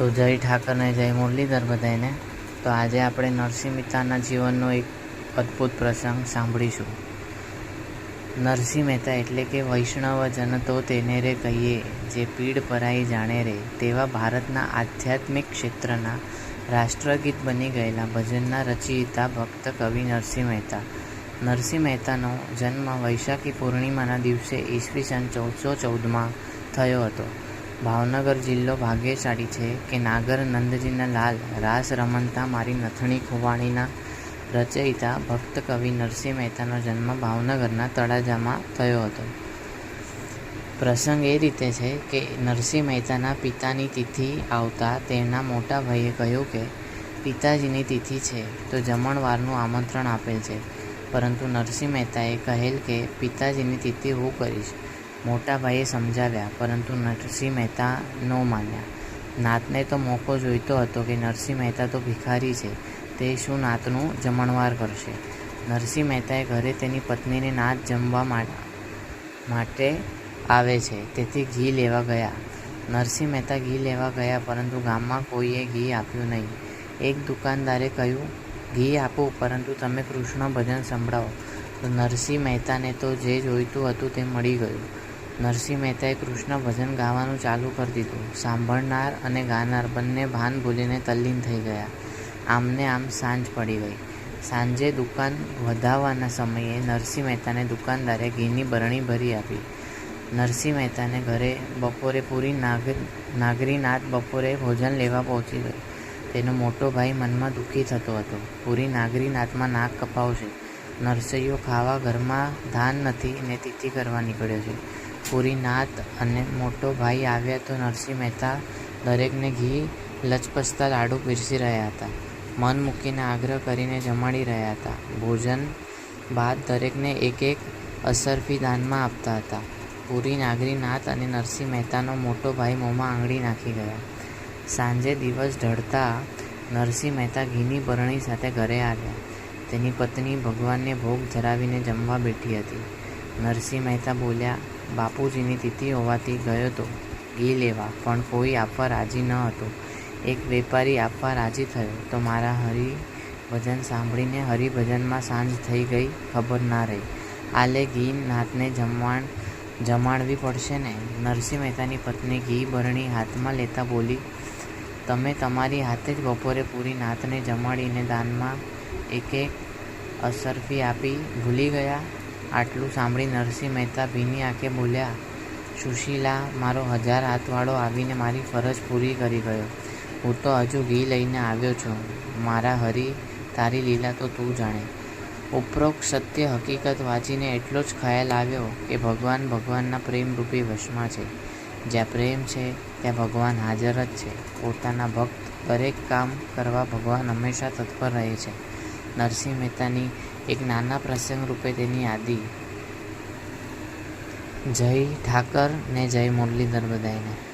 તો જય ઠાકર ને જય મુરલીધર બધાને તો આજે આપણે નરસિંહ મહેતાના જીવનનો એક અદ્ભુત પ્રસંગ સાંભળીશું. નરસિંહ મહેતા એટલે કે વૈષ્ણવ જન તો તેને રે કહીએ, જે પીડ પરાઈ જાણે રે, તેવા ભારતના આધ્યાત્મિક ક્ષેત્રના રાષ્ટ્રગીત બની ગયેલા ભજનના રચયિતા ભક્ત કવિ નરસિંહ મહેતા. નરસિંહ મહેતાનો જન્મ વૈશાખી પૂર્ણિમાના દિવસે ઈસવીસન ચૌદસો ચૌદમાં થયો હતો. ભાવનગર જિલ્લો ભાગ્યશાળી છે કે નાગર નંદજીના લાલ, રાસ રમનતા મારી નથણી ખુવાણીના રચયિતા ભક્ત કવિ નરસિંહ મહેતાનો જન્મ ભાવનગરના તળાજામાં થયો હતો. પ્રસંગ એ રીતે છે કે નરસિંહ મહેતાના પિતાની તિથિ આવતા તેમના મોટા ભાઈએ કહ્યું કે, પિતાજીની તિથિ છે, તો જમણવારનું આમંત્રણ આપેલ છે. પરંતુ નરસિંહ મહેતાએ કહેલ કે, પિતાજીની તિથિ હું કરીશ. મોટા ભાઈએ સમજાવ્યા, પરંતુ નરસિંહ મહેતા ન માન્યા. નાતને તો મોકો જોઈતો હતો કે નરસિંહ મહેતા તો ભિખારી છે, તે શું નાતનું જમણવાર કરશે? નરસિંહ મહેતાએ ઘરે તેની પત્નીને નાત જમવા માટે આવે છે, તેથી ઘી લેવા ગયા. નરસિંહ મહેતા ઘી લેવા ગયા, પરંતુ ગામમાં કોઈએ ઘી આપ્યું નહીં. એક દુકાનદારે કહ્યું, ઘી આપો, પરંતુ તમે કૃષ્ણ ભજન સંભળાવો. તો નરસિંહ મહેતાને તો જે જોઈતું હતું તે મળી ગયું. નરસિંહ મહેતાએ કૃષ્ણ ભજન ગાવાનું ચાલુ કરી દીધું. સાંભળનાર અને ગાનાર બંને ભાન ભૂલીને તલ્લીન થઈ ગયા. આમને આમ સાંજ પડી ગઈ. સાંજે દુકાન વધાવવાના સમયે નરસિંહ મહેતાને દુકાનદારે ઘીની બરણી ભરી આપી. નરસિંહ મહેતાને ઘરે બપોરે પૂરી નાગર, નાગરીનાથ બપોરે ભોજન લેવા પહોંચી ગઈ. તેનો મોટો ભાઈ મનમાં દુઃખી થતો હતો. પૂરી નાગરીનાથમાં નાક કપાવશે. નરસૈયો ખાવા ઘરમાં ધાન નથી ને તિથિ કરવા નીકળ્યો છે. પૂરી નાથ અને મોટો ભાઈ આવ્યા તો નરસિંહ મહેતા દરેકને ઘી લચપચતા લાડુ પીરસી રહ્યા હતા. મન મૂકીને આગ્રહ કરીને જમાડી રહ્યા હતા. ભોજન બાદ દરેકને એક એક અસરફી દાનમાં આપતા હતા. પૂરી નાગરીનાથ અને નરસિંહ મહેતાનો મોટો ભાઈ મોંમાં આંગળી નાખી ગયા. સાંજે દિવસ ઢળતા નરસિંહ મહેતા ઘીની બરણી સાથે ઘરે આવ્યા. તેની પત્ની ભગવાનને ભોગ ધરાવીને જમવા બેઠી હતી. નરસિંહ મહેતા બોલ્યા બાપુજીની તિથિ હોવાથી ગયો તો. ઘી લેવા, પણ કોઈ આપવા રાજી ન હતું. એક વેપારી આપવા રાજી થયો. તો મારા હરિભજન સાંભળીને હરિભજનમાં સાંજ થઈ ગઈ, ખબર ના રહી. આલે ઘી નાથને જમવાણ, જમાડવી પડશે ને? નરસિંહ મહેતાની પત્ની ઘી બરણી હાથમાં લેતા બોલી, તમે તમારી હાથે જ બપોરે પૂરી નાથને જમાડીને દાનમાં એક એક અસરફી આપી ભૂલી ગયા? આટલું સાંભળી નરસિંહ મહેતા ભીની આંખે બોલ્યા, સુશીલા, મારો હજાર હાથવાળો આવીને મારી ફરજ પૂરી કરી ગયો. હું તો હજુ ઘી લઈને આવ્યો છું. મારા હરી, તારી લીલા તો તું જાણે. ઉપરોક્ત સત્ય હકીકત વાંચીને એટલો જ ખ્યાલ આવ્યો કે ભગવાન ભગવાનના પ્રેમરૂપી વશમાં છે. જ્યાં પ્રેમ છે, ત્યાં ભગવાન હાજર જ છે. પોતાના ભક્ત દરેક કામ કરવા ભગવાન હંમેશા તત્પર રહે છે. નરસિંહ મહેતાની એક નાના પ્રસંગ રૂપે તેની યાદી. જય ઠાકર ને જય મુરલીધર બધાને